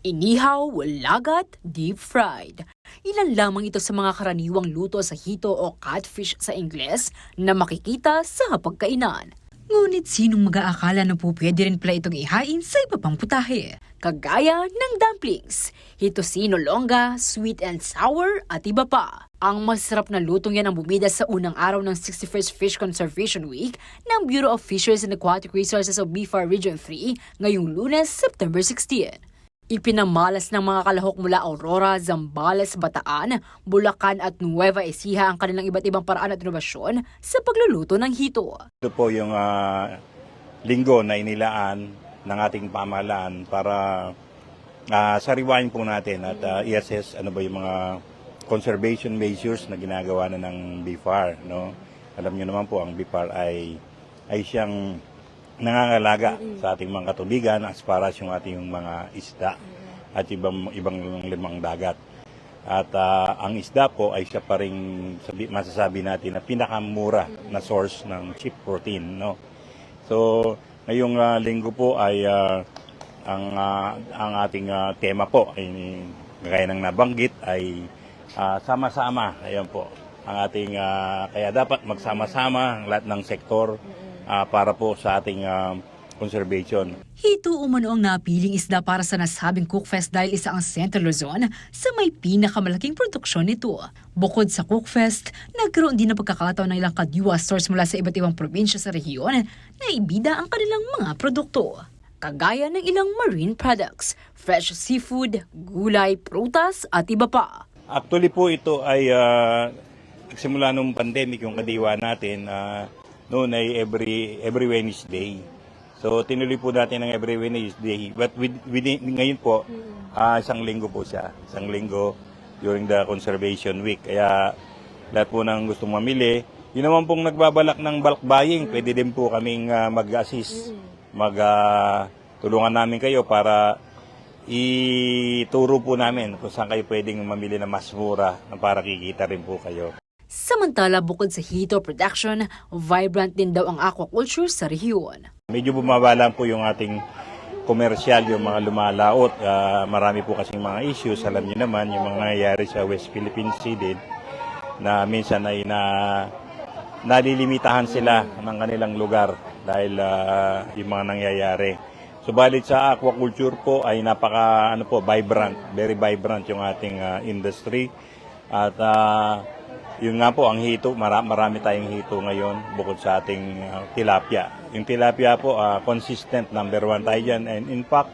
Inihaw, lagat, deep fried. Ilan lamang ito sa mga karaniwang luto sa hito o catfish sa Ingles na makikita sa pagkainan. Ngunit sinong mag-aakala na po pwede rin pala itong ihain sa iba pang putahe? Kagaya ng dumplings, hitosino longga, sweet and sour at iba pa. Ang masarap na lutong yan ang bumida sa unang araw ng 61st Fish Conservation Week ng Bureau of Fisheries and Aquatic Resources of BFAR Region 3 ngayong lunes, September 16. Ipinamalas ng mga kalahok mula Aurora, Zambales, Bataan, Bulacan at Nueva Ecija ang kanilang iba't ibang paraan at inobasyon sa pagluluto ng hito. Ito po yung ah, linggo na inilaan ng ating pamahalaan para uh, sariwain po natin at ah, i-assess ano ba yung mga conservation measures na ginagawa na ng BFAR. No? Alam niyo naman po, ang BFAR ay, ay siyang nangangalaga sa ating mga katubigan as far as yung ating mga isda at ibang, ibang limang dagat. At ah, ang isda po ay siya pa rin sabi, masasabi natin na pinakamura na source ng cheap protein. No? So, ngayong ah, linggo po ay ah, ang, ah, ang ating ah, tema po ay gaya ng nabanggit ay ah, sama-sama. Ayan po. Ang ating ah, kaya dapat magsama-sama ang lahat ng sektor ah, para po sa ating ah, conservation. Hito umano ang napiling isda para sa nasabing Cookfest dahil isa ang Central Luzon sa may pinakamalaking produksyon nito. Bukod sa Cookfest, nagkaroon din ng pagkakataon ng ilang kadiwa stores mula sa iba't ibang probinsya sa rehiyon na ibida ang kanilang mga produkto. Kagaya ng ilang marine products, fresh seafood, gulay, prutas at iba pa. Actually po ito ay ah, simula nung pandemic yung kadiwa natin ah, noon ay every every Wednesday. So tinuloy po natin ng every Wednesday. But with, within, ngayon po, ah, isang linggo po siya. Isang linggo during the conservation week. Kaya lahat po ng gustong mamili, yun naman pong nagbabalak ng bulk buying, pwede din po kaming ah, mag-assist. Mag, ah, tulungan namin kayo para ituro po namin kung saan kayo pwedeng mamili na mas mura na para kikita rin po kayo. Samantala bukod sa hito production, vibrant din daw ang aquaculture sa rehiyon. Medyo bumaba lang po yung ating komersyal, yung mga lumalaot. Ah, marami po kasing mga issues. Alam niyo naman yung mga nangyayari sa West Philippine Sea din na minsan ay na nalilimitahan sila ng kanilang lugar dahil ah, yung mga nangyayari. Subalit sa aquaculture po ay napaka ano po vibrant, very vibrant yung ating ah, industry. At ah, yun nga po ang hito, mara- marami tayong hito ngayon bukod sa ating ah, tilapia. Yung tilapia po ah, consistent number one tayo dyan and in fact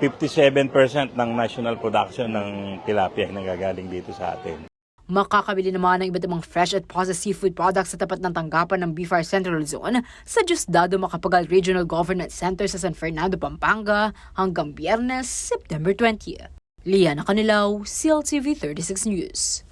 57% ng national production ng tilapia ay nanggagaling dito sa atin. Makakabili naman ng iba't ibang fresh at processed seafood products sa tapat ng tanggapan ng BFAR Central Luzon sa Diosdado Macapagal Regional Governance Center sa San Fernando, Pampanga hanggang Biyernes, September 20. Liana Canilaw, CLTV 36 News.